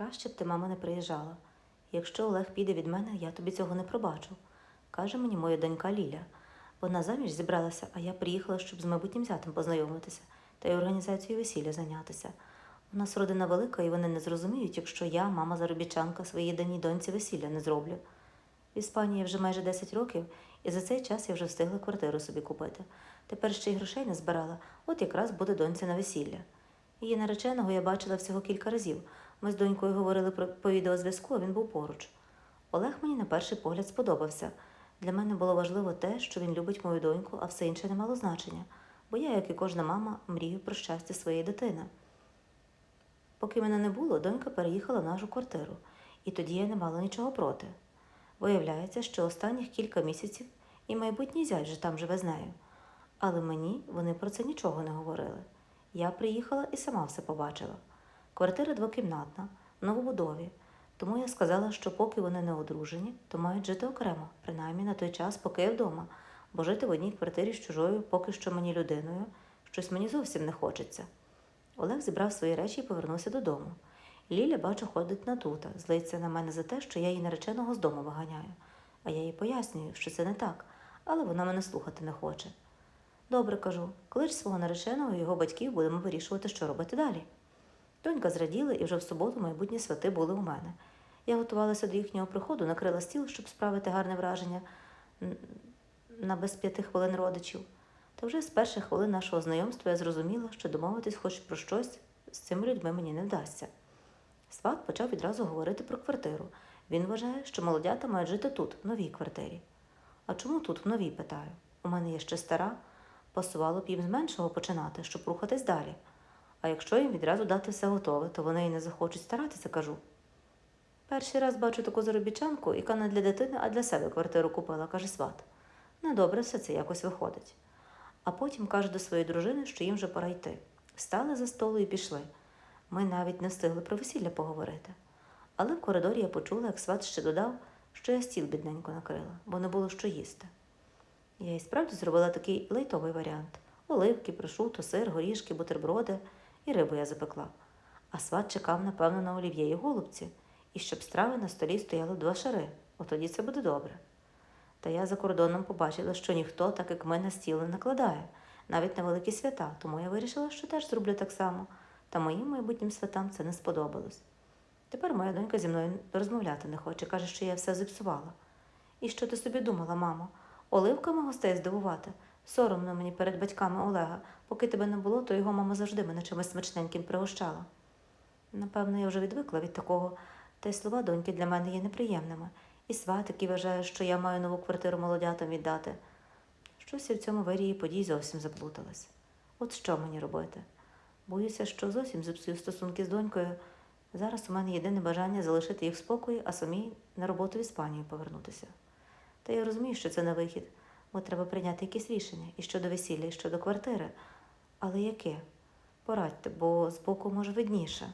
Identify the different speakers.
Speaker 1: Краще б ти, мама, не приїжджала. Якщо Олег піде від мене, я тобі цього не пробачу, каже мені моя донька Ліля. Вона заміж зібралася, а я приїхала, щоб з майбутнім зятем познайомитися та й організацією весілля зайнятися. У нас родина велика, і вони не зрозуміють, якщо я, мама заробітчанка, своїй даній доньці весілля не зроблю. В Іспанії вже майже 10 років, і за цей час я вже встигла квартиру собі купити. Тепер ще й грошей не збирала, от якраз буде доньці на весілля. Її нареченого я бачила всього кілька разів. Ми з донькою говорили про по відеозв'язку, а він був поруч. Олег мені на перший погляд сподобався. Для мене було важливо те, що він любить мою доньку, а все інше не мало значення, бо я, як і кожна мама, мрію про щастя своєї дитини. Поки мене не було, донька переїхала в нашу квартиру, і тоді я не мала нічого проти. Виявляється, що останніх кілька місяців і майбутній зять же там живе з нею. Але мені вони про це нічого не говорили. Я приїхала і сама все побачила. Квартира двокімнатна, в новобудові, тому я сказала, що поки вони не одружені, то мають жити окремо, принаймні на той час, поки я вдома, бо жити в одній квартирі з чужою, поки що мені людиною, щось мені зовсім не хочеться. Олег зібрав свої речі і повернувся додому. Ліля, бачу, ходить надута, злиться на мене за те, що я її нареченого з дому виганяю. А я їй пояснюю, що це не так, але вона мене слухати не хоче. Добре, кажу, клич свого нареченого і його батьків будемо вирішувати, що робити далі. Донька зраділа, і вже в суботу майбутні свати були у мене. Я готувалася до їхнього приходу, накрила стіл, щоб справити гарне враження на без п'яти хвилин родичів. Та вже з перших хвилин нашого знайомства я зрозуміла, що домовитись хоч про щось з цими людьми мені не вдасться. Сват почав відразу говорити про квартиру. Він вважає, що молодята мають жити тут, в новій квартирі. А чому тут, в новій, питаю? У мене є ще стара. Пасувало б їм з меншого починати, щоб рухатись далі. А якщо їм відразу дати все готове, то вони і не захочуть старатися, кажу. Перший раз бачу таку заробітчанку, яка не для дитини, а для себе квартиру купила, каже сват. Недобре все це якось виходить. А потім каже до своєї дружини, що їм вже пора йти. Встали за столу і пішли. Ми навіть не встигли про весілля поговорити. Але в коридорі я почула, як сват ще додав, що я стіл бідненько накрила, бо не було що їсти. Я і справді зробила такий лайтовий варіант: оливки, прошуто, сир, горішки, бутерброди і рибу я запекла. А сват чекав, напевно, на олів'є і голубці, і щоб страви на столі стояло два шари, от тоді це буде добре. Та я за кордоном побачила, що ніхто, так як ми, на не накладає, навіть на великі свята, тому я вирішила, що теж зроблю так само, та моїм майбутнім святам це не сподобалось. Тепер моя донька зі мною розмовляти не хоче, каже, що я все зіпсувала. І що ти собі думала, мамо? Оливками гостей здивувати? Соромно мені перед батьками Олега. Поки тебе не було, то його мама завжди мене чимось смачненьким пригощала. Напевно, я вже відвикла від такого, та й слова доньки для мене є неприємними. І сват, який вважає, що я маю нову квартиру молодятам віддати. Щось я в цьому вирії подій зовсім заплуталась. От що мені робити? Боюся, що зовсім зіпсую стосунки з донькою. Зараз у мене єдине бажання залишити їх в спокої, а самій на роботу в Іспанію повернутися. Та я розумію, що це не вихід, бо треба прийняти якісь рішення і щодо весілля, і щодо квартири. Але яке? Порадьте, бо збоку може видніше.